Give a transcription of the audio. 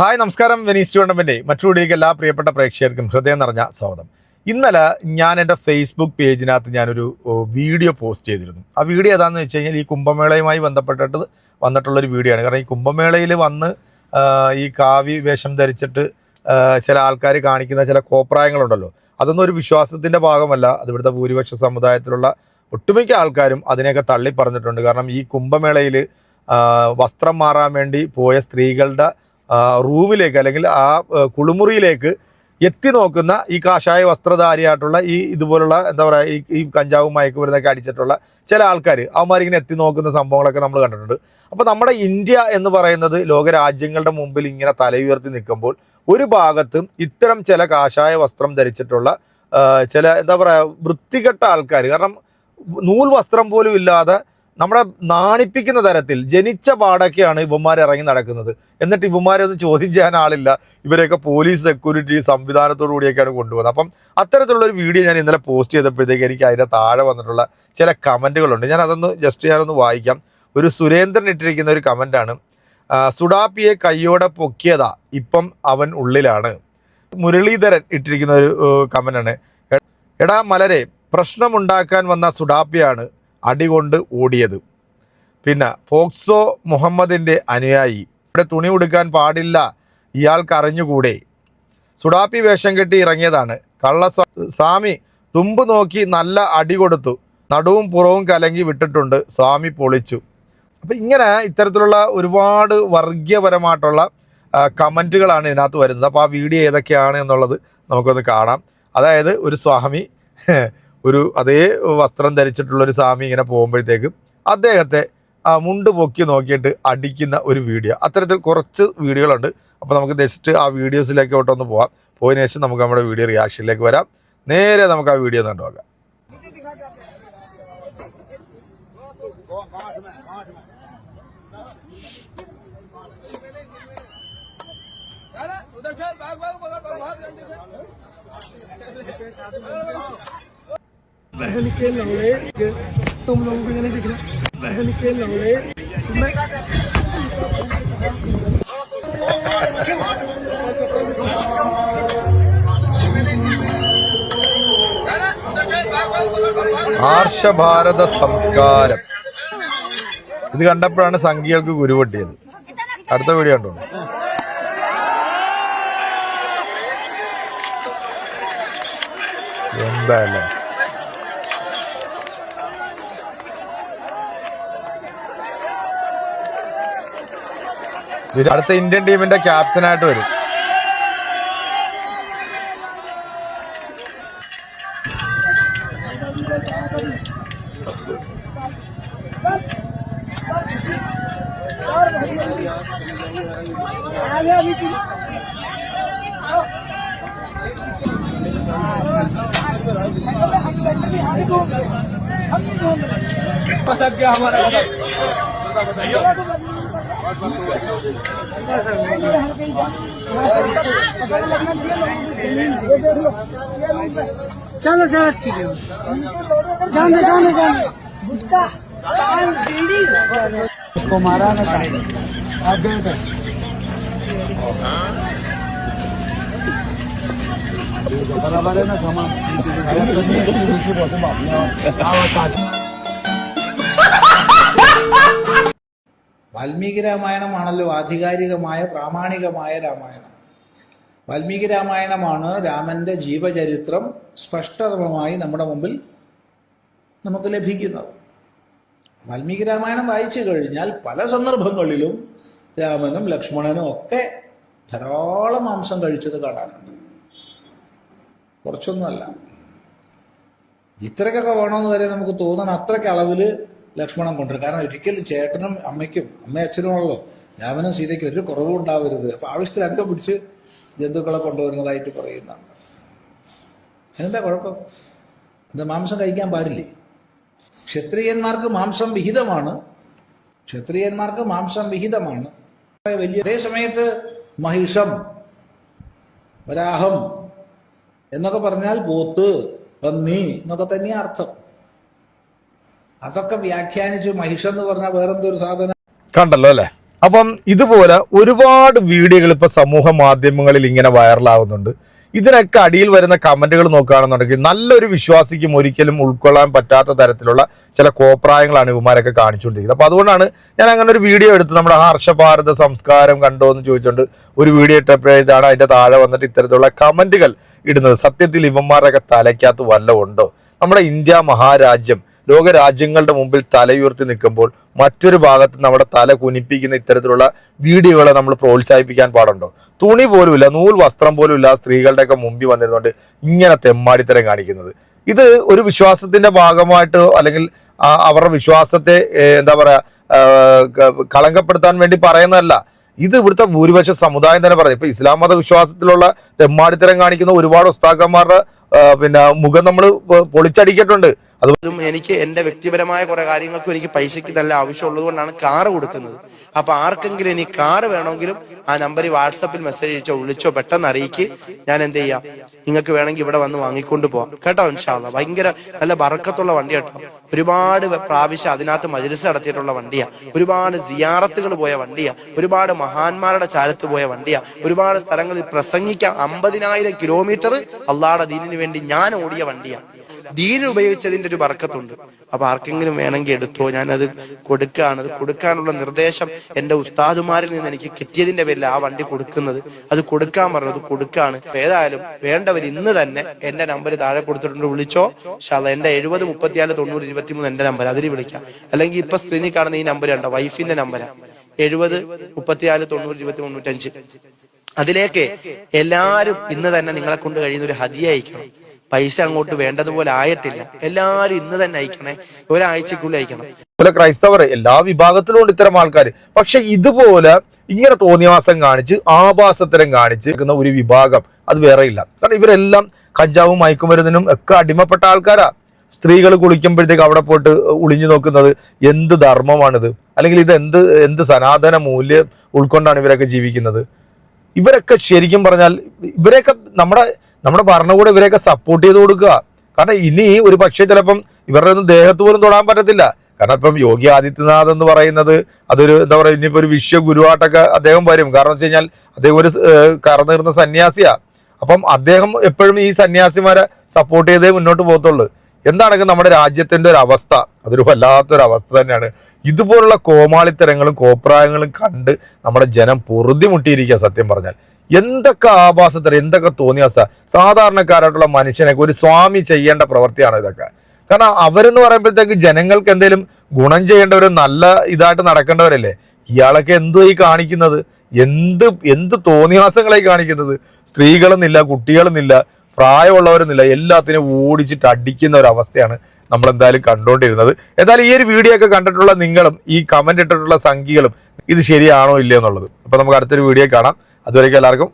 Hi നമസ്കാരം. Venice tournament മറ്റൊരുടിലേക്ക് എല്ലാ പ്രിയപ്പെട്ട പ്രേക്ഷകർക്കും ഹൃദയം നിറഞ്ഞ സ്വാഗതം. ഇന്നലെ ഞാൻ എന്റെ ഫേസ്ബുക്ക് പേജിനകത്ത് ഞാനൊരു വീഡിയോ പോസ്റ്റ് ചെയ്തിരുന്നു. ആ വീഡിയോ ഏതാണെന്ന് വെച്ച് കഴിഞ്ഞാൽ ഈ കുംഭമേളയുമായി ബന്ധപ്പെട്ടിട്ട് വന്നിട്ടുള്ളൊരു വീഡിയോ ആണ് കാരണം ഈ കുംഭമേളയിൽ വന്ന് ഈ കാവി വേഷം ധരിച്ചിട്ട് ചില ആൾക്കാർ കാണിക്കുന്ന ചില കോപ്രായങ്ങളുണ്ടല്ലോ. അതൊന്നും ഒരു വിശ്വാസത്തിന്റെ ഭാഗമല്ല. അതിവിടുത്തെ ഭൂരിപക്ഷ സമുദായത്തിലുള്ള ഒട്ടുമിക്ക ആൾക്കാരും അതിനെയൊക്കെ തള്ളി പറഞ്ഞിട്ടുണ്ട് കാരണം ഈ കുംഭമേളയിൽ വസ്ത്രം മാറാൻ വേണ്ടി പോയ സ്ത്രീകളുടെ റൂമിലേക്ക് അല്ലെങ്കിൽ ആ കുളിമുറിയിലേക്ക് എത്തി നോക്കുന്ന ഈ കാഷായ വസ്ത്രധാരിയായിട്ടുള്ള ഈ ഇതുപോലുള്ള എന്താ പറയുക ഈ ഈ കഞ്ചാവും മയക്കുമരുന്നൊക്കെ അടിച്ചിട്ടുള്ള ചില ആൾക്കാർ അവന്മാരിങ്ങനെ എത്തി നോക്കുന്ന സംഭവങ്ങളൊക്കെ നമ്മൾ കണ്ടിട്ടുണ്ട്. അപ്പോൾ നമ്മുടെ ഇന്ത്യ എന്ന് പറയുന്നത് ലോകരാജ്യങ്ങളുടെ മുമ്പിൽ ഇങ്ങനെ തലയുയർത്തി നിൽക്കുമ്പോൾ ഒരു ഭാഗത്തും ഇത്തരം ചില കാഷായ വസ്ത്രം ധരിച്ചിട്ടുള്ള ചില എന്താ പറയുക വൃത്തികെട്ട ആൾക്കാർ കാരണം നൂൽ വസ്ത്രം പോലും ഇല്ലാതെ നമ്മളെ നാണിപ്പിക്കുന്ന തരത്തിൽ ജനിച്ച പാടൊക്കെയാണ് ഇവന്മാർ ഇറങ്ങി നടക്കുന്നത്. എന്നിട്ട് ഇവന്മാരെ ഒന്നും ചോദ്യം ചെയ്യാൻ ആളില്ല. ഇവരെയൊക്കെ പോലീസ് സെക്യൂരിറ്റി സംവിധാനത്തോടു കൂടിയൊക്കെയാണ് കൊണ്ടുപോകുന്നത്. അപ്പം അത്തരത്തിലുള്ള ഒരു വീഡിയോ ഞാൻ ഇന്നലെ പോസ്റ്റ് ചെയ്തപ്പോഴത്തേക്ക് എനിക്ക് അതിന്റെ താഴെ വന്നിട്ടുള്ള ചില കമന്റുകളുണ്ട്. ഞാൻ അതൊന്ന് ജസ്റ്റ് ഞാനൊന്ന് വായിക്കാം. ഒരു സുരേന്ദ്രൻ ഇട്ടിരിക്കുന്ന ഒരു കമന്റാണ്. സുഡാപ്പിയെ കയ്യോടെ പൊക്കിയതാ. ഇപ്പം അവൻ ഉള്ളിലാണ്. മുരളീധരൻ ഇട്ടിരിക്കുന്ന ഒരു കമന്റാണ് എടാ മലരെ പ്രശ്നമുണ്ടാക്കാൻ വന്ന സുഡാപ്പിയാണ് അടികൊണ്ട് ഓടിയത്. പിന്നെ ഫോക്സോ മുഹമ്മദിന്റെ അനുയായി. ഇവിടെ തുണി ഉടുക്കാൻ പാടില്ല. ഇയാൾക്ക് അറിഞ്ഞുകൂടെ? സുഡാപ്പി വേഷം കെട്ടി ഇറങ്ങിയതാണ്. കള്ള സ്വാമി തുമ്പ് നോക്കി നല്ല അടി കൊടുത്തു. നടുവും പുറവും കലങ്ങി വിട്ടിട്ടുണ്ട്. സ്വാമി പൊളിച്ചു. അപ്പം ഇങ്ങനെ ഇത്തരത്തിലുള്ള ഒരുപാട് വർഗീയപരമായിട്ടുള്ള കമന്റുകളാണ് ഇതിനകത്ത് വരുന്നത്. അപ്പോൾ ആ വീഡിയോ ഏതൊക്കെയാണ് എന്നുള്ളത് നമുക്കൊന്ന് കാണാം. അതായത് ഒരു സ്വാമി ഒരു അതേ വസ്ത്രം ധരിച്ചിട്ടുള്ള ഒരു സ്വാമി ഇങ്ങനെ പോകുമ്പോഴത്തേക്കും അദ്ദേഹത്തെ ആ മുണ്ട് പൊക്കി നോക്കിയിട്ട് അടിക്കുന്ന ഒരു വീഡിയോ അത്തരത്തിൽ കുറച്ച് വീഡിയോകളുണ്ട് അപ്പോൾ നമുക്ക് ജസ്റ്റ് ആ വീഡിയോസിലേക്ക് ഒന്ന് പോവാം പോയതിനു ശേഷം നമുക്ക് നമ്മുടെ വീഡിയോ റിയാക്ഷനിലേക്ക് വരാം നേരെ നമുക്ക് ആ വീഡിയോ കണ്ടു നോക്കാം चला, उधर चल भाग भाग भाग भाग भाग जल्दी से बहन के लौड़े के तुम लोगों को ये नहीं दिख रहा बहन के लौड़े मैं चला, उधर चल भाग भाग भाग भाग भाग ആർഷഭാരത സംസ്കാരം ഇത് കണ്ടപ്പോഴാണ് സംഖ്യകൾക്ക് ഗുരുപൊട്ടിയത് അടുത്ത വീഡിയോ കണ്ടോ എന്താ അടുത്ത ഇന്ത്യൻ ടീമിന്റെ ക്യാപ്റ്റനായിട്ട് വരും फंस गया हमारा चलो चलो ठीक है जाने जाने जाने को मारा ना आप गए थे बराबर है ना सामान വാൽമീകി രാമായണമാണല്ലോ ആധികാരികമായ പ്രാമാണികമായ രാമായണം. വാൽമീകി രാമായണമാണ് രാമന്റെ ജീവചരിത്രം സ്പഷ്ടതമായി നമ്മുടെ മുമ്പിൽ നമുക്ക് ലഭിക്കുന്നത്. വാൽമീകി രാമായണം വായിച്ചു കഴിഞ്ഞാൽ പല സന്ദർഭങ്ങളിലും രാമനും ലക്ഷ്മണനും ഒക്കെ ധാരാളം മാംസം കഴിച്ചത് കാണാനുണ്ട്. കുറച്ചൊന്നുമല്ല. ഇത്രയ്ക്കൊക്കെ വേണമെന്ന് വരെ നമുക്ക് തോന്നണം. അത്രയ്ക്ക് അളവിൽ ലക്ഷ്മണൻ കൊണ്ടുവരും. കാരണം ഒരിക്കലും ചേട്ടനും അമ്മയ്ക്കും അമ്മയും അച്ഛനുമാണല്ലോ രാമനും സീതയ്ക്കും ഒരു കുറവും ഉണ്ടാവരുത് അപ്പൊ ആവശ്യത്തിലധികം പിടിച്ച് ജന്തുക്കളെ കൊണ്ടുവരുന്നതായിട്ട് പറയുന്നുണ്ട്. എന്താ കുഴപ്പം? ഇത് മാംസം കഴിക്കാൻ പാടില്ലേ? ക്ഷത്രിയന്മാർക്ക് മാംസം വിഹിതമാണ്. ക്ഷത്രിയന്മാർക്ക് മാംസം വിഹിതമാണ്. വലിയ അതേ സമയത്ത് മഹിഷം വരാഹം എന്നൊക്കെ പറഞ്ഞാൽ പോത്ത് പന്നി എന്നൊക്കെ തന്നെയാ അർത്ഥം. അതൊക്കെ വ്യാഖ്യാനിച്ച് മഹിഷ എന്ന് പറഞ്ഞാൽ വേറെന്തൊരു സാധനം? കണ്ടല്ലോ അല്ലേ? അപ്പം ഇതുപോലെ ഒരുപാട് വീഡിയോകൾ ഇപ്പൊ സമൂഹ മാധ്യമങ്ങളിൽ ഇങ്ങനെ വൈറലാകുന്നുണ്ട് ഇതിനൊക്കെ അടിയിൽ വരുന്ന കമന്റുകൾ നോക്കുകയാണെന്നുണ്ടെങ്കിൽ നല്ലൊരു വിശ്വാസിക്കും ഒരിക്കലും ഉൾക്കൊള്ളാൻ പറ്റാത്ത തരത്തിലുള്ള ചില കോപ്രായങ്ങളാണ് ഇവന്മാരൊക്കെ കാണിച്ചുകൊണ്ടിരിക്കുന്നത്. അപ്പോൾ അതുകൊണ്ടാണ് ഞാൻ അങ്ങനെ ഒരു വീഡിയോ എടുത്ത് നമ്മുടെ ഹർഷഭാരത സംസ്കാരം കണ്ടോ എന്ന് ചോദിച്ചുകൊണ്ട് ഒരു വീഡിയോ ഇട്ടപ്പോഴാണ് അതിന്റെ താഴെ വന്നിട്ട് ഇത്തരത്തിലുള്ള കമന്റുകൾ ഇടുന്നത്. സത്യത്തിൽ ഇവന്മാരൊക്കെ തലയ്ക്കകത്ത് വല്ല ഉണ്ടോ? നമ്മുടെ ഇന്ത്യ മഹാരാജ്യം ലോകരാജ്യങ്ങളുടെ മുമ്പിൽ തലയുയർത്തി നിൽക്കുമ്പോൾ മറ്റൊരു ഭാഗത്ത് നമ്മുടെ തല കുനിപ്പിക്കുന്ന ഇത്തരത്തിലുള്ള വീഡിയോകളെ നമ്മൾ പ്രോത്സാഹിപ്പിക്കാൻ പാടുണ്ടോ? തുണി പോലുമില്ല നൂൽ വസ്ത്രം പോലും ഇല്ല സ്ത്രീകളുടെയൊക്കെ മുമ്പിൽ വന്നിരുന്നുകൊണ്ട് ഇങ്ങനെ തെമ്മാടിത്തരം കാണിക്കുന്നത്. ഇത് ഒരു വിശ്വാസത്തിന്റെ ഭാഗമായിട്ട് അല്ലെങ്കിൽ അവരുടെ വിശ്വാസത്തെ എന്താ പറയുക കളങ്കപ്പെടുത്താൻ വേണ്ടി പറയുന്നതല്ല. ഇത് ഇവിടുത്തെ ഭൂരിപക്ഷ സമുദായം തന്നെ പറയും ഇപ്പൊ ഇസ്ലാം മത വിശ്വാസത്തിലുള്ള തെമ്മാടിത്തരം കാണിക്കുന്ന ഒരുപാട് ഉസ്താക്കന്മാരുടെ പിന്നെ മുഖം നമ്മൾ പൊളിച്ചടിക്കിട്ടുണ്ട് അത് എനിക്ക് എന്റെ വ്യക്തിപരമായ കുറെ കാര്യങ്ങൾക്കും എനിക്ക് പൈസയ്ക്ക് നല്ല ആവശ്യമുള്ളത് കൊണ്ടാണ് കാറ് കൊടുക്കുന്നത്. അപ്പൊ ആർക്കെങ്കിലും ഇനി കാറ് വേണമെങ്കിലും ആ നമ്പറിൽ വാട്സപ്പിൽ മെസ്സേജ് അയച്ചോ വിളിച്ചോ പെട്ടെന്ന് അറിയിക്ക്. ഞാൻ എന്ത് ചെയ്യാം? നിങ്ങൾക്ക് വേണമെങ്കിൽ ഇവിടെ വന്ന് വാങ്ങിക്കൊണ്ട് പോവാം. കേട്ടോ ഇൻഷാല്ല ഭയങ്കര നല്ല ബറക്കത്തുള്ള വണ്ടി കേട്ടോ. ഒരുപാട് പ്രാവശ്യം അതിനകത്ത് മജിലിസ് നടത്തിയിട്ടുള്ള വണ്ടിയാ. ഒരുപാട് സിയാറത്തുകൾ പോയ വണ്ടിയാ. ഒരുപാട് മഹാന്മാരുടെ ചാലത്ത് പോയ വണ്ടിയാ. ഒരുപാട് സ്ഥലങ്ങളിൽ പ്രസംഗിക്കാൻ അമ്പതിനായിരം കിലോമീറ്റർ അള്ളാടെ ദീനിന് വേണ്ടി ഞാൻ ഓടിയ വണ്ടിയാ. ദീൻ ഉപയോഗിച്ചതിന്റെ ഒരു ബർക്കത്തുണ്ട്. അപ്പൊ ആർക്കെങ്കിലും വേണമെങ്കിൽ എടുത്തോ ഞാനത് കൊടുക്കുകയാണ് അത് കൊടുക്കാനുള്ള നിർദ്ദേശം എന്റെ ഉസ്താദുമാരിൽ നിന്ന് എനിക്ക് കിട്ടിയതിന്റെ പേരിൽ ആ വണ്ടി കൊടുക്കുന്നത്. അത് കൊടുക്കാൻ പറഞ്ഞു അത് കൊടുക്കാണ്. ഏതായാലും വേണ്ടവർ ഇന്ന് തന്നെ എന്റെ നമ്പർ താഴെ കൊടുത്തിട്ടുണ്ട് വിളിച്ചോ. ഷാല എന്റെ എഴുപത് മുപ്പത്തിനാല് തൊണ്ണൂറ് ഇരുപത്തിമൂന്ന് എന്റെ നമ്പർ അതിൽ വിളിക്കാം. അല്ലെങ്കിൽ ഇപ്പൊ സ്ക്രീനിൽ കാണുന്ന ഈ നമ്പർ ഉണ്ടോ വൈഫിന്റെ നമ്പരാ. എഴുപത് മുപ്പത്തിനാല് തൊണ്ണൂറ് ഇരുപത്തി മുന്നൂറ്റഞ്ച് അതിലേക്ക് എല്ലാരും ഇന്ന് തന്നെ നിങ്ങളെ കൊണ്ട് കഴിയുന്ന ഒരു ഹതിയ അയക്കണം. പൈസ അങ്ങോട്ട് വേണ്ടതുപോലെ ആയിട്ടില്ല. എല്ലാരും ഇന്ന് തന്നെ അയക്കണേ. ഒരാഴ്ചക്കുള്ളിൽ അയക്കണം. അതുപോലെ ക്രൈസ്തവർ എല്ലാ വിഭാഗത്തിലും ഉണ്ട് ഇത്തരം ആൾക്കാർ പക്ഷെ ഇതുപോലെ ഇങ്ങനെ തോന്നിയവാസം കാണിച്ച് ആഭാസത്തരം കാണിച്ച് നിൽക്കുന്ന ഒരു വിഭാഗം അത് വേറെ ഇല്ല. കാരണം ഇവരെല്ലാം കഞ്ചാവും മയക്കുമരുന്നിനും ഒക്കെ അടിമപ്പെട്ട ആൾക്കാരാ. സ്ത്രീകൾ കുളിക്കുമ്പോഴത്തേക്ക് അവിടെ പോയിട്ട് ഒളിഞ്ഞു നോക്കുന്നത് എന്ത് ധർമ്മമാണിത്? അല്ലെങ്കിൽ ഇത് എന്ത് എന്ത് സനാതന മൂല്യം ഉൾക്കൊണ്ടാണ് ഇവരൊക്കെ ജീവിക്കുന്നത്? ഇവരൊക്കെ ശരിക്കും പറഞ്ഞാൽ ഇവരെയൊക്കെ നമ്മുടെ നമ്മുടെ ഭരണകൂടം ഇവരെയൊക്കെ സപ്പോർട്ട് ചെയ്ത് കൊടുക്കുക. കാരണം ഇനി ഒരു പക്ഷേ ചിലപ്പം ഇവരുടെ ഒന്നും ദേഹത്ത് പോലും തൊടാൻ പറ്റത്തില്ല. കാരണം ഇപ്പം യോഗി ആദിത്യനാഥ് എന്ന് പറയുന്നത് അതൊരു എന്താ പറയുക ഇനിയിപ്പോൾ ഒരു വിശ്വ ഗുരുവായിട്ടൊക്കെ അദ്ദേഹം വരും. കാരണം വെച്ച് കഴിഞ്ഞാൽ അദ്ദേഹം ഒരു കറന്നിരുന്ന സന്യാസിയാണ് അപ്പം അദ്ദേഹം എപ്പോഴും ഈ സന്യാസിമാരെ സപ്പോർട്ട് ചെയ്തേ മുന്നോട്ട് പോകത്തുള്ളൂ. എന്താണെങ്കിൽ നമ്മുടെ രാജ്യത്തിന്റെ ഒരു അവസ്ഥ? അതൊരു വല്ലാത്തൊരു അവസ്ഥ തന്നെയാണ്. ഇതുപോലുള്ള കോമാളിത്തരങ്ങളും കോപ്രായങ്ങളും കണ്ട് നമ്മുടെ ജനം പൊറുതിമുട്ടിയിരിക്കുക സത്യം പറഞ്ഞാൽ. എന്തൊക്കെ ആഭാസത്തിൽ എന്തൊക്കെ തോന്നിയാസ. സാധാരണക്കാരായിട്ടുള്ള മനുഷ്യനൊക്കെ ഒരു സ്വാമി ചെയ്യേണ്ട പ്രവൃത്തിയാണ് ഇതൊക്കെ. കാരണം അവരെന്ന് പറയുമ്പോഴത്തേക്ക് ജനങ്ങൾക്ക് എന്തെങ്കിലും ഗുണം ചെയ്യേണ്ടവർ നല്ല ഇതായിട്ട് നടക്കേണ്ടവരല്ലേ? ഇയാളൊക്കെ എന്തോ ഈ കാണിക്കുന്നത്? എന്ത് എന്ത് തോന്നിയാസങ്ങളായി കാണിക്കുന്നത്? സ്ത്രീകളെന്നില്ല കുട്ടികളെന്നില്ല പ്രായമുള്ളവരെന്നില്ല എല്ലാത്തിനും ഓടിച്ചിട്ട് അടിക്കുന്ന ഒരു അവസ്ഥയാണ് നമ്മൾ എന്തായാലും കണ്ടുകൊണ്ടിരുന്നത് എന്തായാലും ഈ ഒരു വീഡിയോ ഒക്കെ കണ്ടിട്ടുള്ള നിങ്ങളും ഈ കമന്റ് ഇട്ടിട്ടുള്ള സംഖ്യകളും ഇത് ശരിയാണോ ഇല്ലയോ എന്നുള്ളത്. അപ്പോൾ നമുക്ക് അടുത്തൊരു വീഡിയോ കാണാം. അതുവരേക്കും എല്ലാവർക്കും